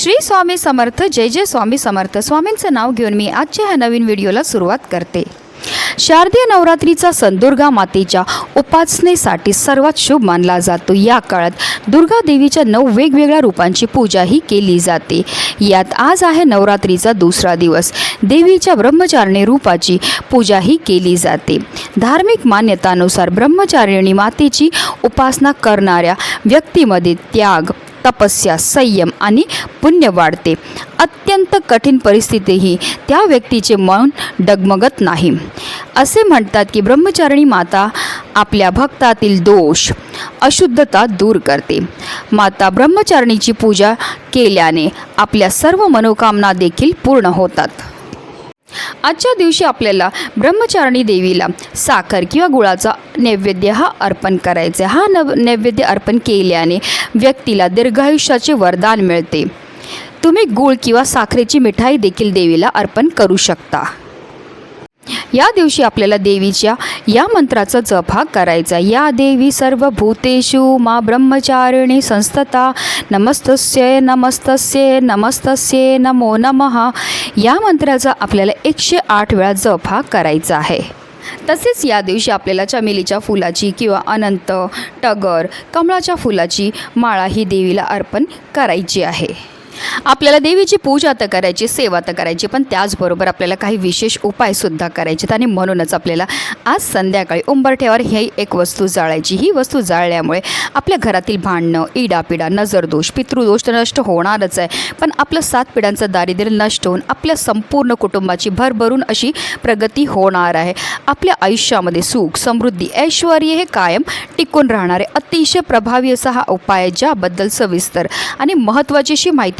श्री स्वामी समर्थ जय जय स्वामी समर्थ. स्वामींचं नाव घेऊन मी आजच्या ह्या नवीन व्हिडिओला सुरुवात करते. शारदीय नवरात्रीचा सण दुर्गा मातेच्या उपासनेसाठी सर्वात शुभ मानला जातो. या काळात दुर्गा देवीच्या नऊ वेगवेगळ्या रूपांची पूजाही केली जाते. यात आज आहे नवरात्रीचा दुसरा दिवस. देवीच्या ब्रह्मचारिणी रूपाची पूजाही केली जाते. धार्मिक मान्यतानुसार ब्रह्मचारिणी मातेची उपासना करणाऱ्या व्यक्तीमध्ये त्याग तपस्या संयम आणि पुण्य वाढते. अत्यंत कठीण परिस्थितीही त्या व्यक्तीचे मन डगमगत नाही. असे म्हणतात की ब्रह्मचारिणी माता आपल्या भक्तातील दोष अशुद्धता दूर करते. माता ब्रह्मचारिणीची पूजा केल्याने आपल्या सर्व मनोकामना देखील पूर्ण होतात. आजच्या दिवशी आपल्याला ब्रह्मचारिणी देवीला साखर किंवा गुळाचा नैवेद्य हा अर्पण करायचा हा नव नैवेद्य अर्पण केल्याने व्यक्तीला दीर्घायुष्याचे वरदान मिळते. तुम्ही गुळ किंवा साखरेची मिठाई देखील देवीला अर्पण करू शकता. या दिवशी आपल्याला देवीच्या या मंत्राचा जप हा करायचा या देवी सर्व भूतेषु मा ब्रह्मचारिणी संस्थता नमस्तस्य नमस्तस्य नमस्तस्ये नमो नमः. या मंत्राचा आपल्याला एकशे आठ वेळा जप हा करायचा आहे. तसेच या दिवशी आपल्याला चमेलीच्या फुलाची किंवा अनंत टगर कमळाच्या फुलाची माळा ही देवीला अर्पण करायची आहे. आपल्याला देवीची पूजा तर करायची सेवा तर करायची पण त्याचबरोबर आपल्याला काही विशेष उपायसुद्धा करायचे आणि म्हणूनच आपल्याला आज संध्याकाळी उंबरठ्यावर ही एक वस्तू जाळायची. ही वस्तू जाळल्यामुळे आपल्या घरातील भांडणं इडापिडा नजरदोष पितृदोष तर नष्ट होणारच आहे. पण आपलं सात पिढ्यांचं दारिद्र्य नष्ट होऊन आपल्या संपूर्ण कुटुंबाची भरभरून अशी प्रगती होणार आहे. आपल्या आयुष्यामध्ये सुख समृद्धी ऐश्वर हे कायम टिकून राहणारे अतिशय प्रभावी असा हा उपाय आहे ज्याबद्दल सविस्तर आणि महत्त्वाची अशी माहिती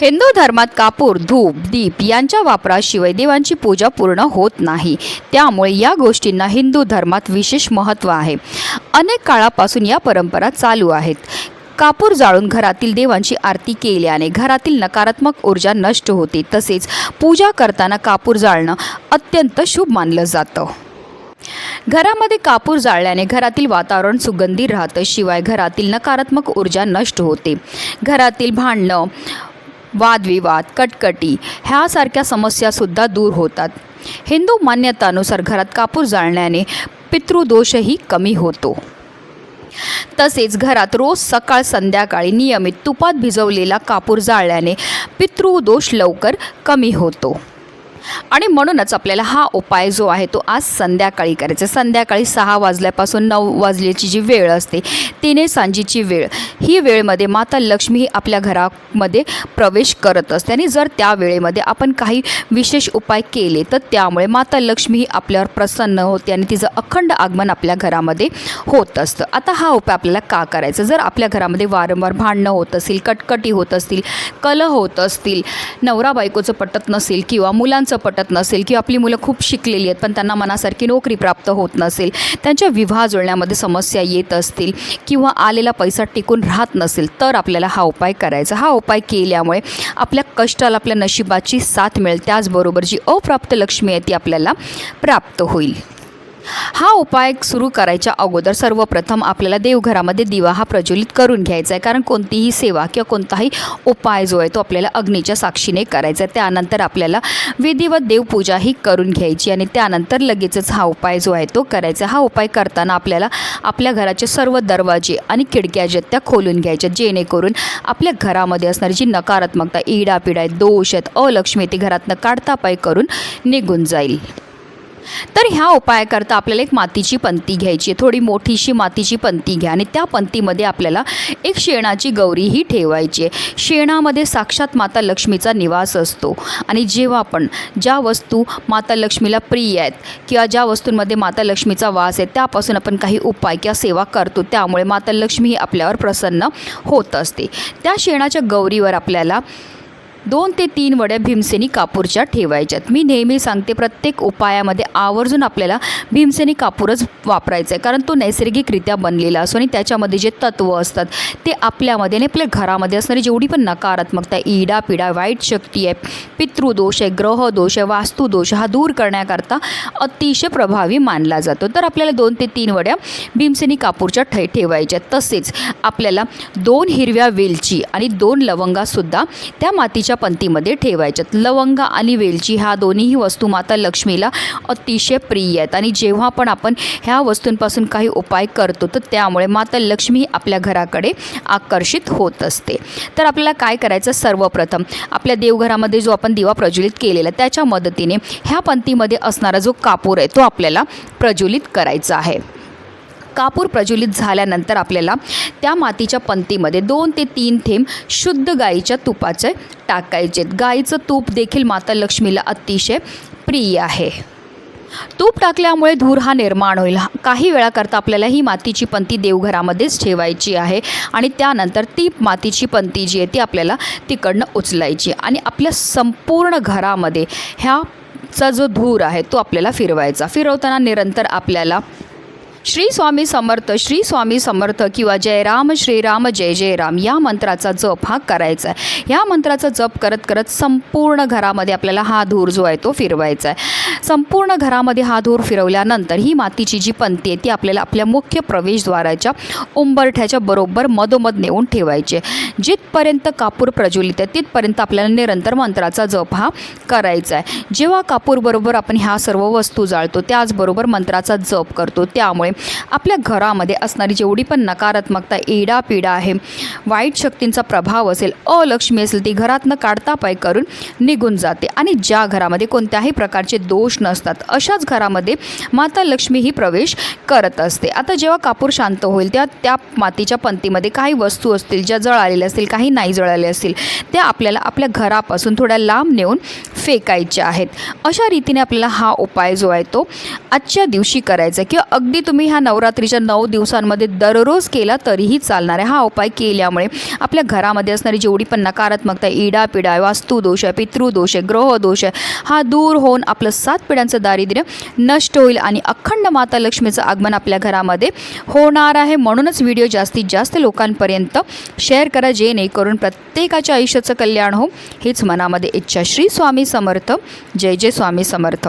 हिंदू धर्मात कापूर धूप दीप यांच्या वापराशिवाय देवांची पूजा पूर्ण होत नाही. त्यामुळे या गोष्टींना हिंदू धर्मात विशेष महत्त्व आहे. अनेक काळापासून या परंपरा चालू आहेत. कापूर जाळून घरातील देवांची आरती केल्याने घरातील नकारात्मक ऊर्जा नष्ट होते. तसेच पूजा करताना कापूर जाळणं अत्यंत शुभ मानलं जातं. घरामध्ये कापूर जाळल्याने घरातील वातावरण सुगंधी राहतं. शिवाय घरातील नकारात्मक ऊर्जा नष्ट होते. घरातील भांडणं वादविवाद कटकटी ह्यासारख्या समस्यासुद्धा दूर होतात. हिंदू मान्यतानुसार घरात कापूर जाळण्याने पितृदोषही कमी होतो. तसेच घरात रोज सकाळ संध्याकाळी नियमित तुपात भिजवलेला कापूर जाळल्याने पितृदोष लवकर कमी होतो. आणि म्हणूनच आपल्याला हा उपाय जो आहे तो आज संध्याकाळी करायचा संध्याकाळी सहा वाजल्यापासून नऊ वाजल्याची जी वेळ असते तिने सांजीची वेळ. ही वेळेमध्ये माता लक्ष्मी ही आपल्या घरामध्ये प्रवेश करत असते आणि जर त्या वेळेमध्ये आपण काही विशेष उपाय केले तर त्यामुळे माता लक्ष्मी ही आपल्यावर प्रसन्न होते आणि तिचं अखंड आगमन आपल्या घरामध्ये होत असतं. आता हा उपाय आपल्याला का करायचा? जर आपल्या घरामध्ये वारंवार भांडणं होत असतील कटकटी होत असतील कलह होत असतील नवरा बायकोचं पटत नसेल किंवा मुलांचं पटत नसेल किंवा आपली मुलं खूप शिकलेली आहेत पण त्यांना मनासारखी नोकरी प्राप्त होत नसेल त्यांच्या विवाह जुळण्यामध्ये समस्या येत असतील किंवा आलेला पैसा टिकून राहत नसेल तर आपल्याला हा उपाय करायचा. हा उपाय केल्यामुळे आपल्या कष्टाला आपल्या नशिबाची साथ मिळेल. त्याचबरोबर जी अप्राप्त लक्ष्मी आहे ती आपल्याला प्राप्त होईल. हा उपाय सुरू करायच्या अगोदर सर्वप्रथम आपल्याला देवघरामध्ये दिवा हा प्रज्वलित करून घ्यायचा आहे. कारण कोणतीही सेवा किंवा कोणताही उपाय जो आहे तो आपल्याला अग्नीच्या साक्षीने करायचा आहे. त्यानंतर आपल्याला विधिवत देवपूजा ही करून घ्यायची आणि त्यानंतर लगेचच हा उपाय जो आहे तो करायचा हा उपाय करताना आपल्याला आपल्या घराचे सर्व दरवाजे आणि खिडक्या ज्या आहेत त्या खोलून घ्यायच्या जेणेकरून आपल्या घरामध्ये असणारी जी नकारात्मकता इडापिडा आहे दोष आहेत अलक्ष्मी ती घरातनं काढतापाय करून निघून जाईल. तर ह्या उपायाकरता आपल्याला एक मातीची पंती घ्यायची आहे. थोडी मोठीशी मातीची पंती घ्या आणि त्या पंतीमध्ये आपल्याला एक शेणाची गौरीही ठेवायची आहे. शेणामध्ये साक्षात माता लक्ष्मीचा निवास असतो आणि जेव्हा आपण ज्या वस्तू माता लक्ष्मीला प्रिय आहेत किंवा ज्या वस्तूंमध्ये माता लक्ष्मीचा वास आहे त्यापासून आपण काही उपाय किंवा सेवा करतो त्यामुळे माता लक्ष्मी ही आपल्यावर प्रसन्न होत असते. त्या शेणाच्या गौरीवर आपल्याला दोन ते तीन वड्या भीमसेनी कापूरच्या ठेवायच्यात. मी नेहमी सांगते प्रत्येक उपायामध्ये आवर्जून आपल्याला भीमसेनी कापूरच वापरायचा आहे कारण तो नैसर्गिकरित्या बनलेला असतो आणि त्याच्यामध्ये जे तत्त्व असतात ते आपल्यामध्ये आणि आपल्या घरामध्ये असणारी जेवढी पण नकारात्मकता इडा पिडा वाईट शक्ती आहे पितृदोष आहे ग्रहदोष आहे वास्तुदोष हा दूर करण्याकरता अतिशय प्रभावी मानला जातो. तर आपल्याला दोन ते तीन वड्या भीमसेनी कापूरच्या ठे ठेवायच्या तसेच आपल्याला दोन हिरव्या वेलची आणि दोन लवंगासुद्धा त्या मातीच्या पंतीमध्ये ठेवायच्यात लवंग आणि वेलची ह्या दोन्हीही वस्तू माता लक्ष्मीला अतिशय प्रिय आहेत. आणि जेव्हा पण आपण ह्या वस्तूंपासून काही उपाय करतो तर त्यामुळे माता लक्ष्मी आपल्या घराकडे आकर्षित होत असते. तर आपल्याला काय करायचं? सर्वप्रथम आपल्या देवघरामध्ये जो आपण दिवा प्रज्वलित केलेला त्याच्या मदतीने ह्या पंथीमध्ये असणारा जो कापूर आहे तो आपल्याला प्रज्वलित करायचा आहे. कापूर प्रज्वलित झाल्यानंतर आपल्याला त्या मातीच्या पंतीमध्ये दोन ते तीन थेंब शुद्ध गाईच्या तुपाचे टाकायचे. गाईचं तूप देखील माता लक्ष्मीला अतिशय प्रिय आहे. तूप टाकल्यामुळे धूर हा निर्माण होईल. काही वेळाकरता आपल्याला ही मातीची पंती देवघरामध्येच ठेवायची आहे आणि त्यानंतर ती मातीची पंती जी आहे ती आपल्याला तिकडनं उचलायची आणि आपल्या संपूर्ण घरामध्ये ह्याचा जो धूर आहे तो आपल्याला फिरवायचा. फिरवताना निरंतर आपल्याला श्री स्वामी समर्थ श्री स्वामी समर्थ किंवा जय राम श्रीराम जय जय राम या मंत्राचा जप हा करायचा आहे. ह्या मंत्राचा जप करत करत संपूर्ण घरामध्ये आपल्याला हा धूर जो आहे तो फिरवायचा आहे. संपूर्ण घरामध्ये हा धूर फिरवल्यानंतर ही मातीची जी पंती आहे ती आपल्याला आपल्या मुख्य प्रवेशद्वाराच्या उंबरठ्याच्या बरोबर मधोमध नेऊन ठेवायचे जिथपर्यंत कापूर प्रज्वलित आहे तिथपर्यंत आपल्याला निरंतर मंत्राचा जप हा करायचा आहे. जेव्हा कापूरबरोबर आपण ह्या सर्व वस्तू जाळतो त्याचबरोबर मंत्राचा जप करतो. त्यामुळे आपल्या घरामध्ये असणारी जेवढी पण नकारात्मकता एडापिडा आहे वाईट शक्तींचा प्रभाव असेल अलक्ष्मी असेल ती घरातनं काढता पाय करून निघून जाते. आणि ज्या घरामध्ये कोणत्याही प्रकारचे दोष नसतात अशाच घरामध्ये माता लक्ष्मी ही प्रवेश करत असते. आता जेव्हा कापूर शांत होईल त्या त्या मातीच्या पंतीमध्ये काही वस्तू असतील ज्या जळालेल्या असतील काही नाही जळालेल्या असतील त्या आपल्याला आपल्या घरापासून थोड्या लांब नेऊन फेकायच्या आहेत. अशा रीतीने आपल्याला हा उपाय जो आहे तो आजच्या दिवशी करायचा आहे. किंवा अगदी तुम्ही ह्या नवरात्रीच्या नऊ दिवसांमध्ये दररोज केला तरीही चालणार आहे. हा उपाय केल्यामुळे आपल्या घरामध्ये असणारी जेवढी पण नकारात्मकता इडा पिडा आहे वास्तुदोष आहे पितृदोष आहे ग्रहदोष आहे हा दूर होऊन आपलं सात पिढ्यांचं दारिद्र्य नष्ट होईल आणि अखंड माता लक्ष्मीचं आगमन आपल्या घरामध्ये होणार आहे. म्हणूनच व्हिडिओ जास्तीत जास्त लोकांपर्यंत शेअर करा जेणेकरून प्रत्येकाच्या आयुष्याचं कल्याण हो हेच मनामध्ये इच्छा. श्री स्वामी समर्थ. जय जय स्वामी समर्थ.